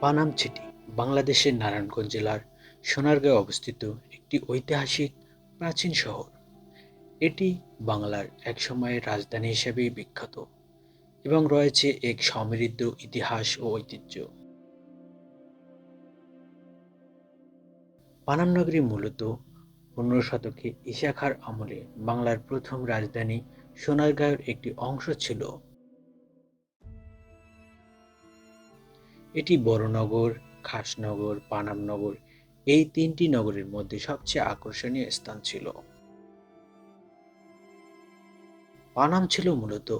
পানামছিটি বাংলাদেশের নারায়ণগঞ্জ জেলার সোনারগাঁয়ে অবস্থিত একটি ঐতিহাসিক প্রাচীন শহর। এটি বাংলার এক সময়ের রাজধানী হিসেবে বিখ্যাত এবং রয়েছে এক সমৃদ্ধ ইতিহাস ও ঐতিহ্য। পানাম নগরী মূলত পনেরো শতকে ইশাখার আমলে বাংলার প্রথম রাজধানী সোনারগাঁয়ের একটি অংশ ছিল। এটি বড়নগর, খাসনগর, পানামনগর এই তিনটি নগরের মধ্যে সবচেয়ে আকর্ষণীয় স্থান ছিল। পানাম ছিল মূলত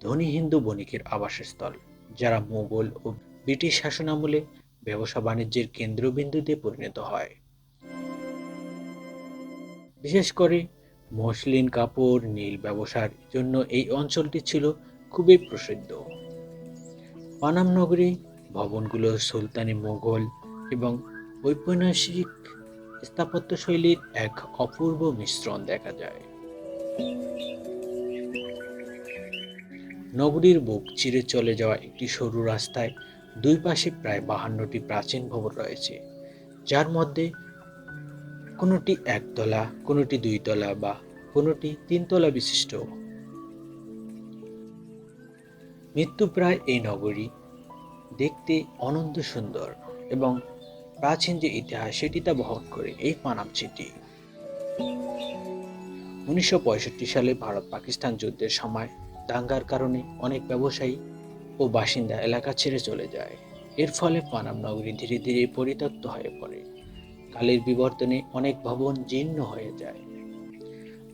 ধনী হিন্দু বণিকের আবাসস্থল, যারা মোগল ও ব্রিটিশ শাসনামলে ব্যবসা বাণিজ্যের কেন্দ্রবিন্দুতে পরিণত হয়। বিশেষ করে মসলিন কাপড়, নীল ব্যবসার জন্য এই অঞ্চলটি ছিল খুবই প্রসিদ্ধ। পানাম নগরী ভবনগুলো সুলতানি মোগল এবং ঔপন্যাসিক স্থাপত্যশৈলীর এক অপূর্ব মিশ্রণ দেখা যায়। নগরীর বুক চিরে চলে যাওয়া একটি সরু রাস্তায় দুই পাশে প্রায় বাহান্নটি প্রাচীন ভবন রয়েছে, যার মধ্যে কোনোটি একতলা, কোনোটি দুইতলা বা কোনোটি তিনতলা বিশিষ্ট। মৃত্যু প্রায় এই নগরী দেখতে অনন্ত সুন্দর এবং প্রাচীন যে ইতিহাস, সেটি তা বহন করে এই পানাম চিঠি। উনিশশো পঁয়ষট্টি সালে ভারত পাকিস্তান যুদ্ধের সময় দাঙ্গার কারণে অনেক ব্যবসায়ী ও বাসিন্দা এলাকা ছেড়ে চলে যায়। এর ফলে পানাম নগরী ধীরে ধীরে পরিত্যক্ত হয়ে পড়ে। কালের বিবর্তনে অনেক ভবন জীর্ণ হয়ে যায়।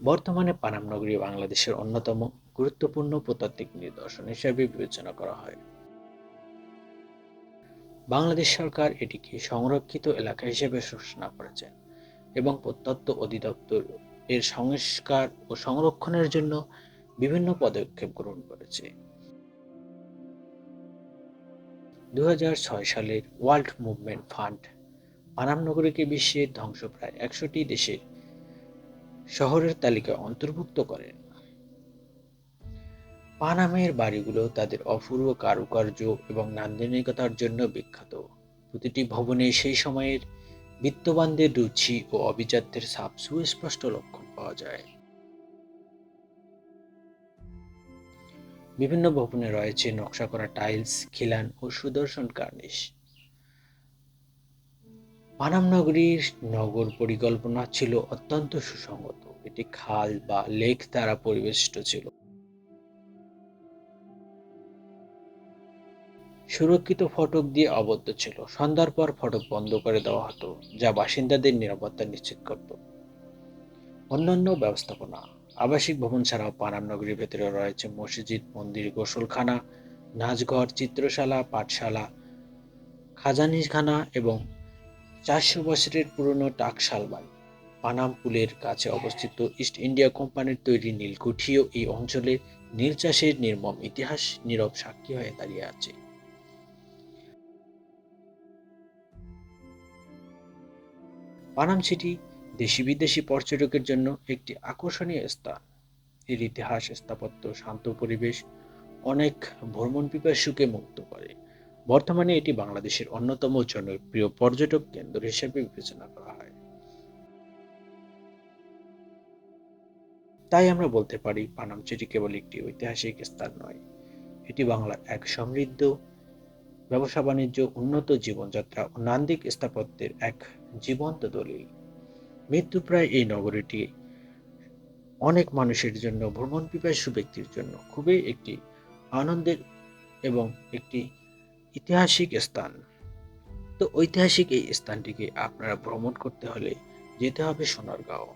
বর্তমানে পানাম নগরী বাংলাদেশের অন্যতম গুরুত্বপূর্ণ প্রতাত্ত্বিক নিদর্শন হিসেবে বিবেচনা করা হয়। বাংলাদেশ সরকার এটিকে সংরক্ষিত এলাকা হিসেবে ঘোষণা করেছেন এবং প্রত্যত্ত অধিদপ্তর এর সংস্কার ও সংরক্ষণের জন্য বিভিন্ন পদক্ষেপ গ্রহণ করেছে। দু হাজার ছয় সালের ওয়ার্ল্ড মুভমেন্ট ফান্ড পানাম নগরীকে বিশ্বের ধ্বংসপ্রায় একশোটি দেশের শহরের তালিকায় অন্তর্ভুক্ত করেন। পানামের বাড়িগুলো তাদের অপূর্ব কারুকার্য এবং নান্দনিকতার জন্য বিখ্যাত। প্রতিটি ভবনে সেই সময়ের বিত্তবানদের রুচি ও অভিজাত্যের ছাপ সুস্পষ্ট লক্ষণ পাওয়া যায়। বিভিন্ন ভবনে রয়েছে নকশা করা টাইলস, খিলান ও সুদর্শন কার্নিশ। পানাম নগরীর নগর পরিকল্পনা ছিল অত্যন্ত সুসংগত। এটি খাল বা লেক দ্বারা পরিবেষ্টিত ছিল। সুরক্ষিত ফটক দিয়ে আবদ্ধ ছিল। সন্ধ্যার পর ফটক বন্ধ করে দেওয়া হতো, যা বাসিন্দাদের নিরাপত্তা নিশ্চিত করত। অন্যান্য ব্যবস্থাপনা, আবাসিক ভবন ছাড়াও পানাম নগরীর ভেতরে রয়েছে মসজিদ, মন্দির, গোসলখানা, নাচঘর, চিত্রশালা, পাঠশালা খাজানিখানা এবং চারশো বছরের পুরনো টাকশাল বাড়ি। পানাম পুলের কাছে অবস্থিত ইস্ট ইন্ডিয়া কোম্পানির তৈরি নীলকুঠিও এই অঞ্চলের নীল চাষের নির্মম ইতিহাস, নীরব সাক্ষী হয়ে দাঁড়িয়ে আছে। পানাম সিটি দেশি বিদেশি পর্যটকের জন্য একটি আকর্ষণীয় স্থান। এর ইতিহাস, স্থাপত্য, শান্ত পরিবেশ অনেক ভ্রমণ পিপাসুকে মুক্ত করে। বর্তমানে এটি বাংলাদেশের অন্যতম জনপ্রিয় পর্যটক কেন্দ্র হিসেবে বিবেচনা করা হয়। তাই আমরা বলতে পারি, পানাম চিটি কেবল একটি ঐতিহাসিক স্থান নয়, এটি বাংলার এক সমৃদ্ধ ব্যবসা বাণিজ্য, উন্নত জীবনযাত্রা ও নান্দিক স্থাপত্যের এক জীবন্ত দলিল। মৃত্যুপ্রায় এই নগরীটি অনেক মানুষের জন্য, ভ্রমণ পিপাসু ব্যক্তির জন্য খুবই একটি আনন্দের এবং একটি ঐতিহাসিক স্থান। তো ঐতিহাসিক এই স্থানটিকে আপনারা ভ্রমণ করতে হলে যেতে হবে সোনারগাঁও।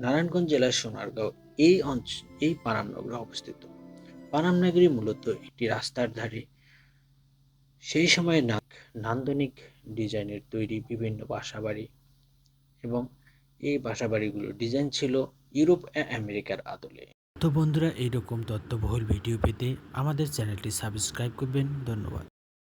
নারায়ণগঞ্জ জেলার সোনারগাঁও এই অঞ্চল এই পানামনগরে অবস্থিত। পানামনগরী মূলত একটি রাস্তার ধারে সেই সময়ে সময় নান্দনিক ডিজাইনের তৈরি বিভিন্ন বাসাবাড়ি এবং এই বাসাবাড়িগুলোর ডিজাইন ছিল ইউরোপ আমেরিকার আদলে। তো বন্ধুরা, এইরকম তথ্যবহুল ভিডিও পেতে আমাদের চ্যানেলটি সাবস্ক্রাইব করবেন। ধন্যবাদ।